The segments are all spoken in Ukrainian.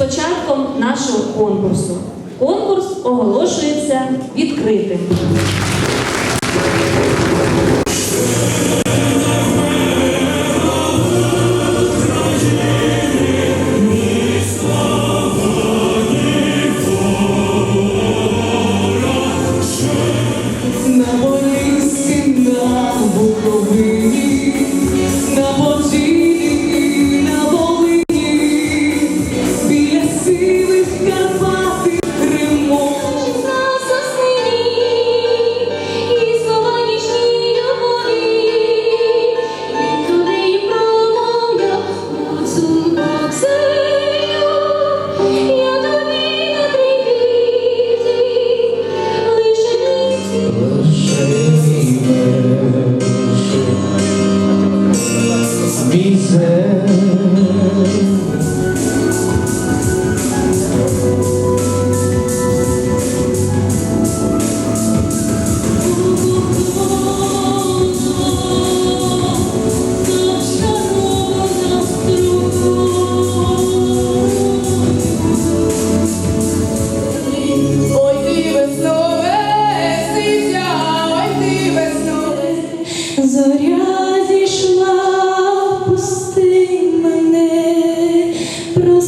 початком нашого конкурсу. Конкурс оголошується відкритим.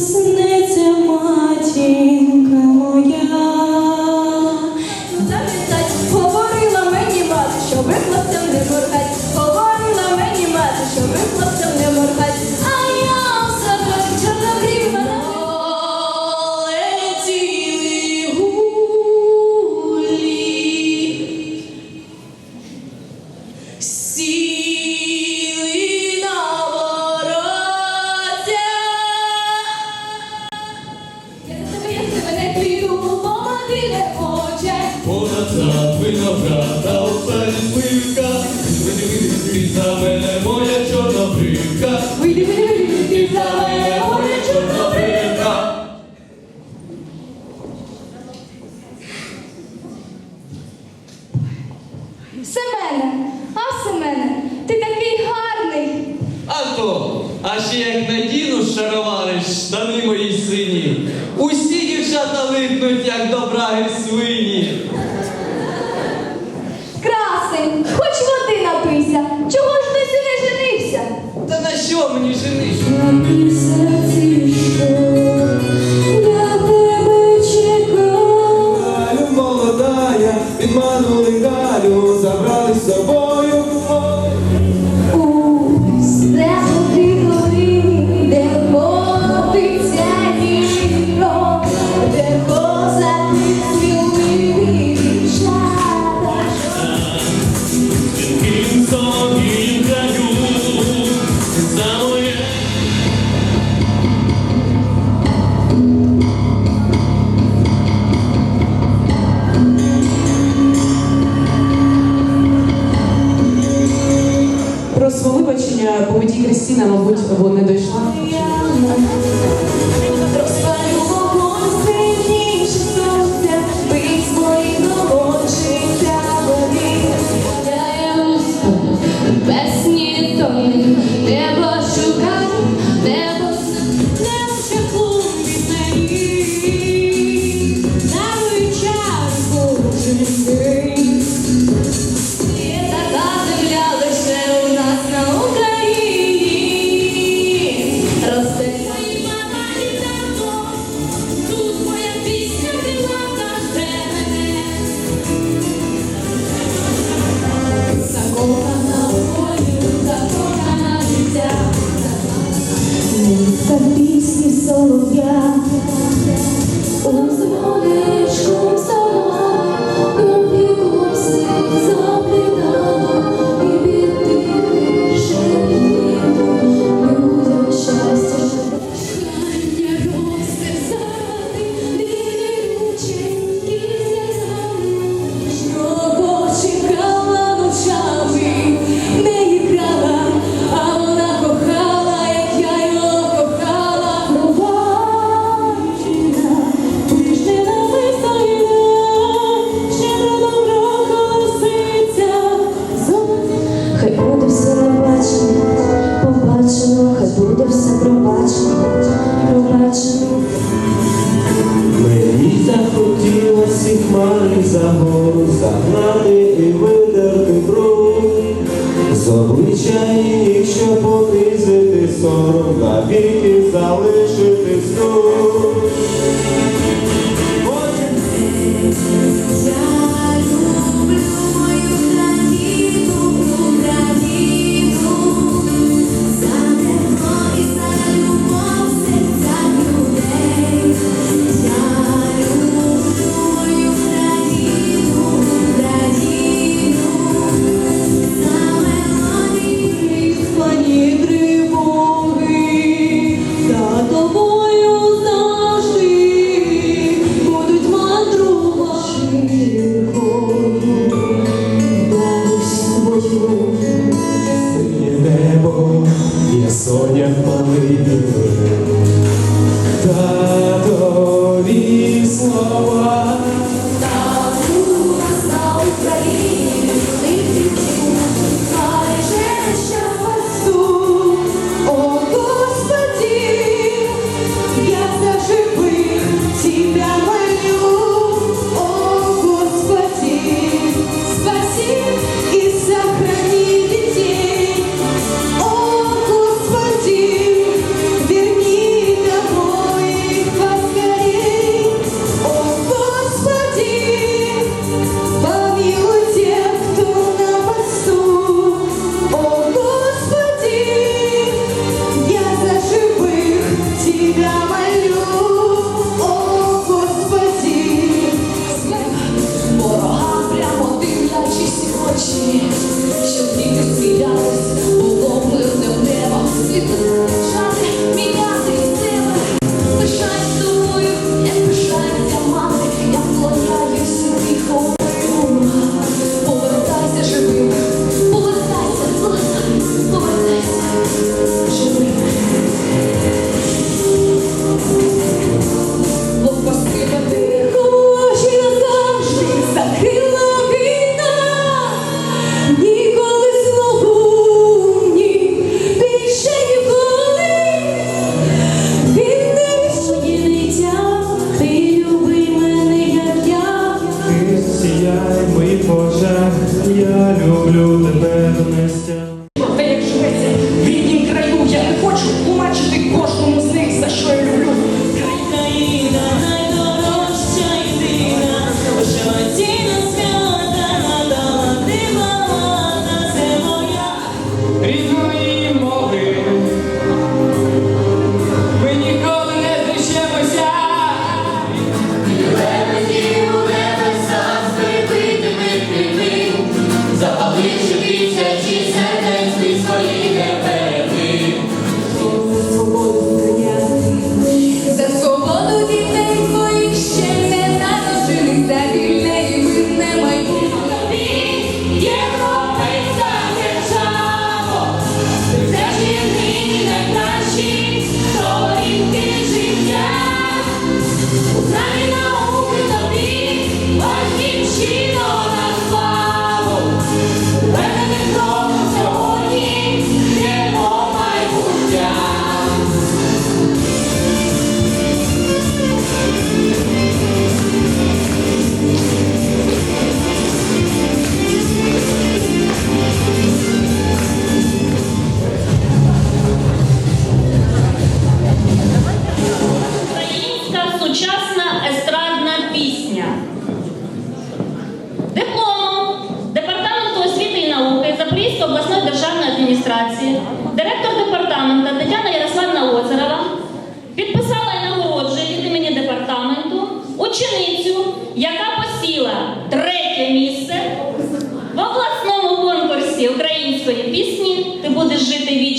Senhor. ти мене, моя чорнобривка. Вийди, вийди, вийди, за мене, моя чорнобривка. Семене, а Семене, ти такий гарний. А то, а ще як надіну шаровариш штани мої сині. Усі дівчата липнуть, як відманули далі, забрали з собою. мабуть, бо не дійшла. мені захотілося хмари за гору загнати і видерти бруд, з обличчя їх, щоб понизити сором. очі, щоб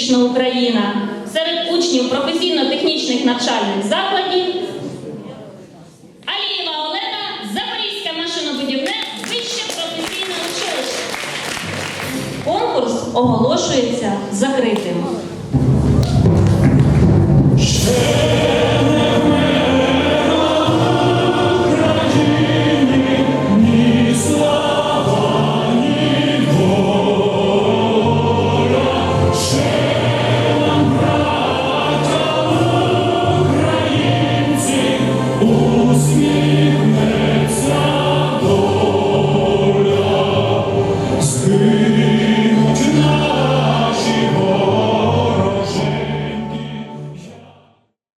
Північна Україна, серед учнів професійно-технічних навчальних закладів. Алієва Олена, Запорізьке машинобудівне вище професійне училище. Конкурс оголошується закритим.